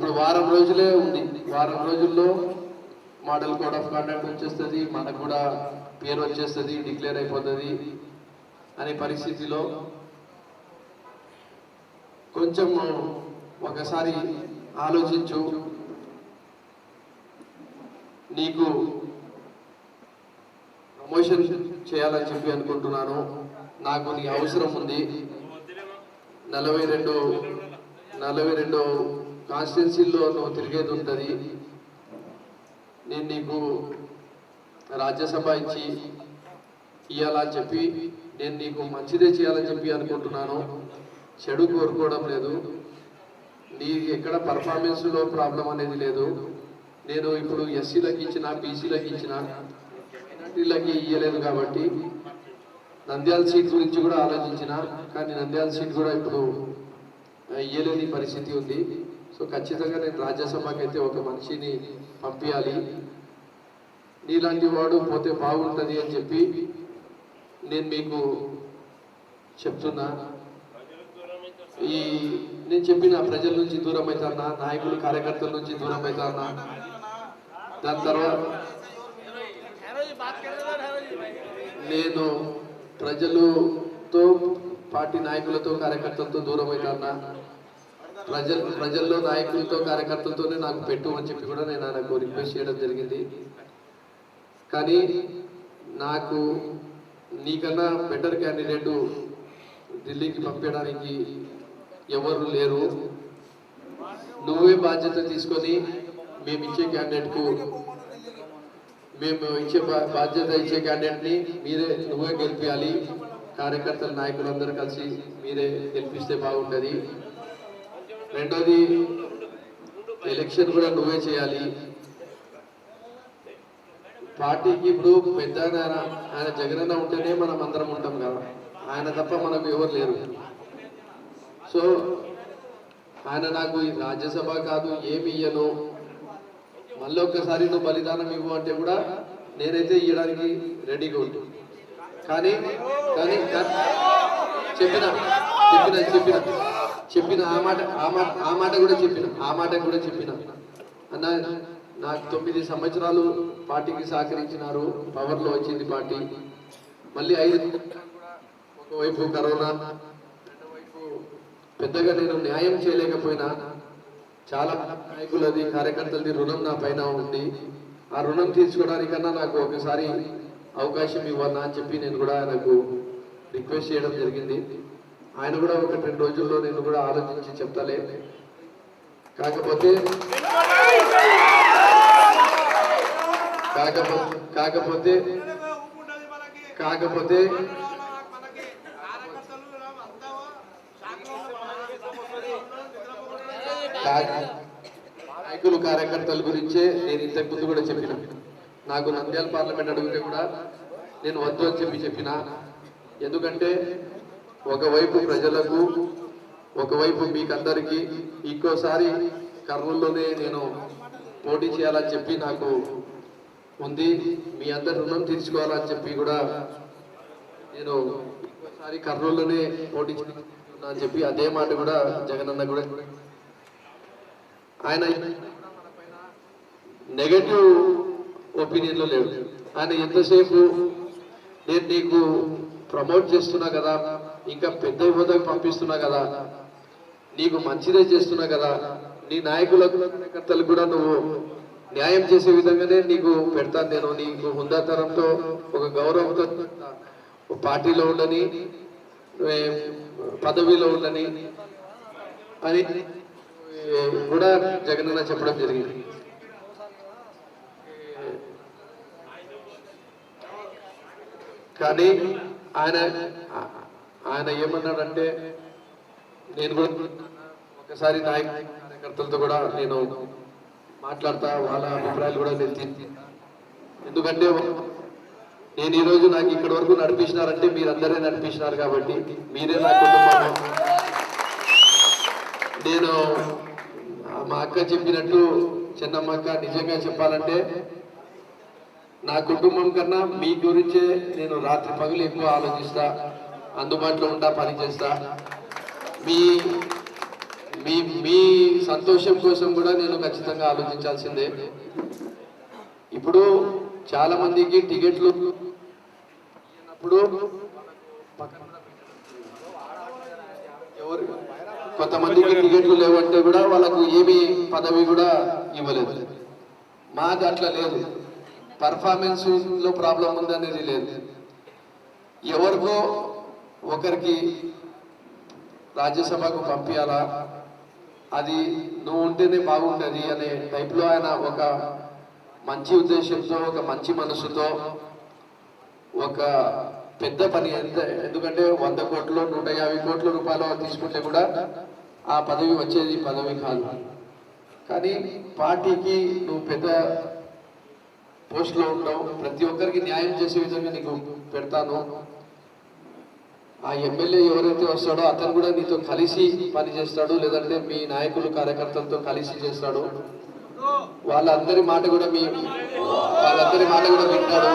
ఇప్పుడు వారం రోజులే ఉంది. వారం రోజుల్లో మోడల్ కోడ్ ఆఫ్ కాండక్ట్ వచ్చేస్తుంది మనకు కూడా పేరు వచ్చేస్తుంది డిక్లేర్ అయిపోతుంది అనే పరిస్థితిలో కొంచెం ఒకసారి ఆలోచించు. నీకు ప్రమోషన్ చేయాలని చెప్పి అనుకుంటున్నాను. నాకు నీ అవసరం ఉంది. నలభై రెండు నలభై రెండు కాన్స్టిట్యున్సీల్లో నువ్వు తిరిగేది ఉంటుంది. నేను నీకు రాజ్యసభ ఇచ్చి ఇవ్వాలని చెప్పి నేను నీకు మంచిదే చేయాలని చెప్పి అనుకుంటున్నాను. చెడు కోరుకోవడం లేదు. నీ ఎక్కడ పర్ఫార్మెన్స్లో ప్రాబ్లం అనేది లేదు. నేను ఇప్పుడు ఎస్సీలకు ఇచ్చిన బీసీలకు ఇచ్చిన వీళ్ళకి ఇవ్వలేదు కాబట్టి నంద్యాల సీట్ గురించి కూడా ఆలోచించిన కానీ నంద్యాల సీట్ కూడా ఇప్పుడు ఇయ్యలేని పరిస్థితి ఉంది. సో ఖచ్చితంగా నేను రాజ్యసభకి అయితే ఒక మనిషిని పంపించాలి నీలాంటి వాడు పోతే బాగుంటుంది అని చెప్పి నేను మీకు చెప్తున్నా. ఈ నేను చెప్పిన ప్రజల నుంచి దూరం అవుతానా నాయకులు కార్యకర్తల నుంచి దూరం అవుతానా దాని తర్వాత నేను ప్రజలతో పార్టీ నాయకులతో కార్యకర్తలతో దూరం అవుతానా ప్రజలు ప్రజల్లో నాయకులతో కార్యకర్తలతోనే నాకు పెట్టు అని చెప్పి కూడా నేను ఆయనకు రిక్వెస్ట్ చేయడం జరిగింది. కానీ నాకు నీకన్నా బెటర్ క్యాండిడేటు ఢిల్లీకి పంపించడానికి ఎవరు లేరు. నువ్వే బాధ్యత తీసుకొని మేము ఇచ్చే క్యాండిడేట్కు మేము ఇచ్చే బా- బాధ్యత ఇచ్చే క్యాండిడేట్ని మీరే నువ్వే గెలిపించాలి కార్యకర్తల నాయకులందరూ కలిసి మీరే గెలిపిస్తే బాగుంటుంది. రెండోది ఎలక్షన్ కూడా నువ్వే చేయాలి. పార్టీకి ఇప్పుడు పెద్ద ఆయన ఆయన జగనన్న ఉంటేనే మనం అందరం ఉంటాం కదా. ఆయన తప్ప మనకు ఎవరు లేరు. సో ఆయన నాకు ఈ రాజ్యసభ కాదు ఏమి ఇయ్యను. మళ్ళీ ఒక్కసారి నువ్వు బలిదానం ఇవ్వు అంటే కూడా నేనైతే ఇవ్వడానికి రెడీగా ఉంటాను కానీ కానీ చెప్పిన చెప్పిన చెప్పిన. చెప్పిన ఆ మాట ఆ మాట ఆ మాట కూడా చెప్పిన ఆ మాట కూడా చెప్పిన. అన్న నాకు తొమ్మిది సంవత్సరాలు పార్టీకి సహకరించినారు పవర్లో వచ్చింది పార్టీ. మళ్ళీ ఐదు ఒకవైపు కరోనా రెండోవైపు పెద్దగా నేను న్యాయం చేయలేకపోయినా చాలా నాయకులది కార్యకర్తలది రుణం నా పైన ఉంది. ఆ రుణం తీర్చుకోవడానికన్నా నాకు ఒకసారి అవకాశం ఇవ్వాలా అని చెప్పి నేను కూడా నాకు రిక్వెస్ట్ చేయడం జరిగింది. ఆయన కూడా ఒక రెండు రోజుల్లో నేను కూడా ఆలోచించి చెప్తాలే కాకపోతే కాకపోతే కాకపోతే కాకపోతే నాయకులు కార్యకర్తల గురించే నేను ఇంతకు ముందు కూడా చెప్పిన. నాకు నంద్యాల పార్లమెంట్ అడిగితే కూడా నేను వద్దు అని చెప్పి చెప్పిన. ఎందుకంటే ఒకవైపు ప్రజలకు ఒకవైపు మీకందరికీ ఇంకోసారి కర్నూలులోనే నేను పోటీ చేయాలని చెప్పి నాకు ఉంది. మీ అందరి రుణం తీర్చుకోవాలని చెప్పి కూడా నేను ఇంకోసారి కర్నూలులోనే పోటీ అని చెప్పి అదే మాట కూడా జగనన్న కూడా ఆయన నెగటివ్ ఒపీనియన్లో లేవు ఆయన ఎంతసేపు నేను నీకు ప్రమోట్ చేస్తున్నా కదా ఇంకా పెద్ద హోదాకి పంపిస్తున్నా కదా నీకు మంచిదే చేస్తున్నా కదా నీ నాయకులకు కార్యకర్తలు కూడా నువ్వు న్యాయం చేసే విధంగానే నీకు పెడతాను నేను నీకు హుందాతనంతో ఒక గౌరవంతో పార్టీలో ఉండని పదవిలో ఉండని అని కూడా జగనన్న చెప్పడం జరిగింది. కానీ ఆయన ఆయన ఏమన్నాడంటే నేను కూడా ఒకసారి నాయక కార్యకర్తలతో కూడా నేను మాట్లాడతా వాళ్ళ అభిప్రాయాలు కూడా నేను తీసుకుంటా. ఎందుకంటే నేను ఈరోజు నాకు ఇక్కడి వరకు నడిపించినారంటే మీరందరే నడిపించినారు కాబట్టి మీరే నా కుటుంబం నేను మా అక్క చెప్పినట్టు చిన్నమ్మ అక్క నిజంగా చెప్పాలంటే నా కుటుంబం కన్నా మీ గురించే నేను రాత్రి పగులు ఎక్కువ ఆలోచిస్తా అందుబాటులో ఉంటా పని చేస్తా. మీ మీ మీ సంతోషం కోసం కూడా నేను ఖచ్చితంగా ఆలోచించాల్సిందే. ఇప్పుడు చాలా మందికి టికెట్లు అప్పుడు ఎవరు కొంతమందికి టికెట్లు లేవంటే కూడా వాళ్ళకు ఏమి పదవి కూడా ఇవ్వలేదు. మాకు అట్లా లేదు. పర్ఫార్మెన్స్లో ప్రాబ్లం ఉందనేది లేదు. ఎవరికో ఒకరికి రాజ్యసభకు పంపించాలా అది నువ్వు ఉంటేనే బాగుంటుంది అనే టైప్లో ఆయన ఒక మంచి ఉద్దేశంతో ఒక మంచి మనసుతో ఒక పెద్ద పని ఎంత ఎందుకంటే వంద కోట్లు నూట యాభై కోట్ల రూపాయలు తీసుకుంటే కూడా ఆ పదవి వచ్చేది పదవి కాదు. కానీ పార్టీకి నువ్వు పెద్ద పోస్ట్లో ఉండవు. ప్రతి ఒక్కరికి న్యాయం చేసే విధంగా నీకు పెడతాను. ఆ ఎమ్మెల్యే ఎవరైతే వస్తాడో అతను కూడా నీతో కలిసి పని చేస్తాడు లేదంటే మీ నాయకులు కార్యకర్తలతో కలిసి చేస్తాడు. వాళ్ళందరి మాట కూడా మీ వాళ్ళందరి మాట కూడా వింటాడు.